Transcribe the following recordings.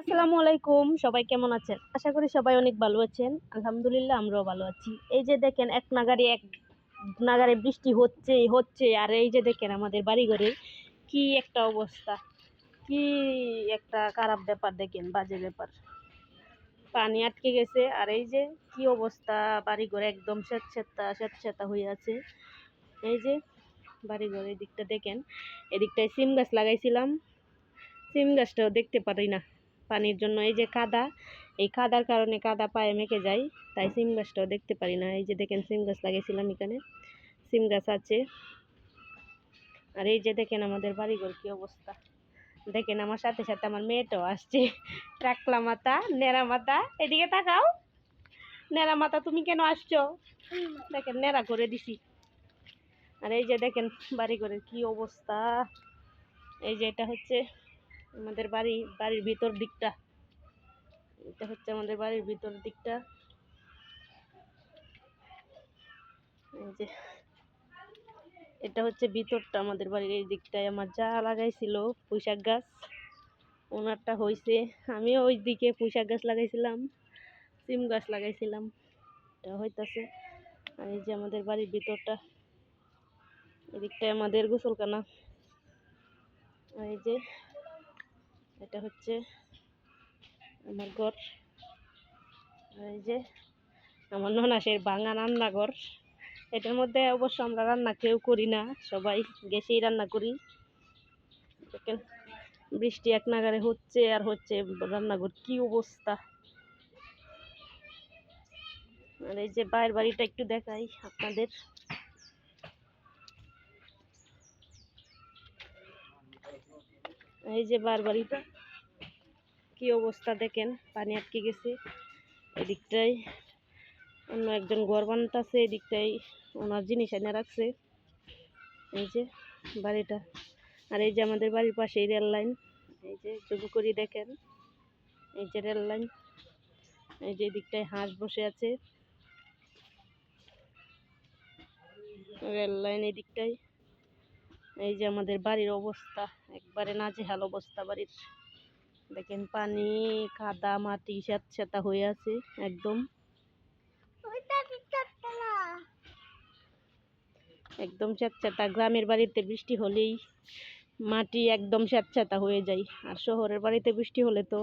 আসসালামু আলাইকুম, সবাই কেমন আছেন? আশা করি সবাই অনেক ভালো আছেন। আলহামদুলিল্লাহ, আমরাও ভালো আছি। এই যে দেখেন, এক নাগারে এক নাগারে বৃষ্টি হচ্ছে হচ্ছে আর এই যে দেখেন আমাদের বাড়িঘরের কি একটা অবস্থা, কি একটা খারাপ ব্যাপার দেখেন, বাজে ব্যাপার। পানি আটকে গেছে, আর এই যে কি অবস্থা, বাড়িঘর একদম স্যাঁতস্যাঁতা স্যাঁতস্যাঁতা হয়ে আছে। এই যে বাড়িঘর এই দিকটা দেখেন, এদিকটায় সিম গাছ লাগাইছিলাম। সিম গাছটাও দেখতে পারি না। পানির জন্য। এই যে কাদা, এই কাদার কারণে কাদা পায়ে মেখে যায় তাই সিম গাছটাও দেখতে পারি না। এই যে দেখেন সিম গাছ লাগিয়েছিলাম এখানে, সিম গাছ আছে। আর এই যে দেখেন আমাদের বাড়িঘর কি অবস্থা। দেখেন আমার সাথে সাথে আমার মেয়েটাও আসছে। ট্রাকলা মাথা নেড়া মাথা, এদিকে তাকাও। নেড়া মাথা, তুমি কেন আসছো? দেখেন নেড়া করে দিছি। আর এই যে দেখেন বাড়িঘরের কি অবস্থা। এই যে এটা হচ্ছে আমাদের বাড়ি, বাড়ির ভিতর দিকটা। এটা হচ্ছে আমাদের বাড়ির ভিতর দিকটা। এই যে, এটা হচ্ছে ভিতরটা আমাদের বাড়ির এই দিকটায়। আমার যা লাগাইছিল পুঁইশাক গাছ, ওনারটা হয়েছে আমিও ওই দিকে পুঁইশাক গাছ লাগাইছিলাম, সিম গাছ লাগাইছিলাম। এটা হইতাছে। আর এই যে আমাদের বাড়ির ভিতরটা এদিকটায় আমাদের গোসলখানা। এই যে এটা হচ্ছে আমার ঘর। এই যে আমার ননাসের ভাঙা রান্নাঘর। এটার মধ্যে অবশ্য আমরা রান্না কেউ করি না, সবাই গ্যাসেই রান্না করি। দেখেন, বৃষ্টি এক নাগারে হচ্ছে আর হচ্ছে রান্নাঘর কি অবস্থা। আর এই যে বাইরের বাড়িটা একটু দেখাই আপনাদের। এই যে বার বাড়িটা কি অবস্থা দেখেন, পানি আটকে গেছে। এদিকটাই অন্য একজন ঘর বানাতেছে এদিকটাই ওনার জিনিস এনে রাখছে। এই যে বাড়িটা। আর এই যে আমাদের বাড়ির পাশেই রেল লাইন। এই যে জুম করি দেখেন, এই যে রেল লাইন। এই যে এদিকটায় হাঁস বসে আছে। রেল লাইন এদিকটায়। এই যে আমাদের বাড়ির অবস্থা, একবারে নাজেহাল অবস্থা বাড়ির। দেখেন পানি, কাদা, মাটি স্যাঁতস্যাঁতা হয়ে আছে একদম। একদম স্যাঁতস্যাঁতা, গ্রামের বাড়িতে বৃষ্টি হলেই মাটি একদম স্যাঁতস্যাঁতা হয়ে যায়। আর শহরের বাড়িতে বৃষ্টি হলে তো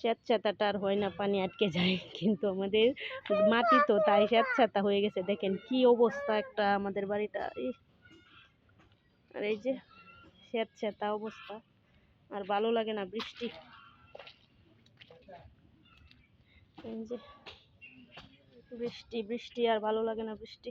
স্যাঁতস্যাঁতাটা আর হয় না, পানি আটকে যায়। কিন্তু আমাদের মাটি তো তাই স্যাঁতস্যাঁতা হয়ে গেছে। দেখেন কি অবস্থা একটা আমাদের বাড়িটা। আর এই যে স্যাঁতস্যাঁতা অবস্থা। আর ভালো লাগে না বৃষ্টি। এই যে বৃষ্টি বৃষ্টি আর ভালো লাগে না বৃষ্টি।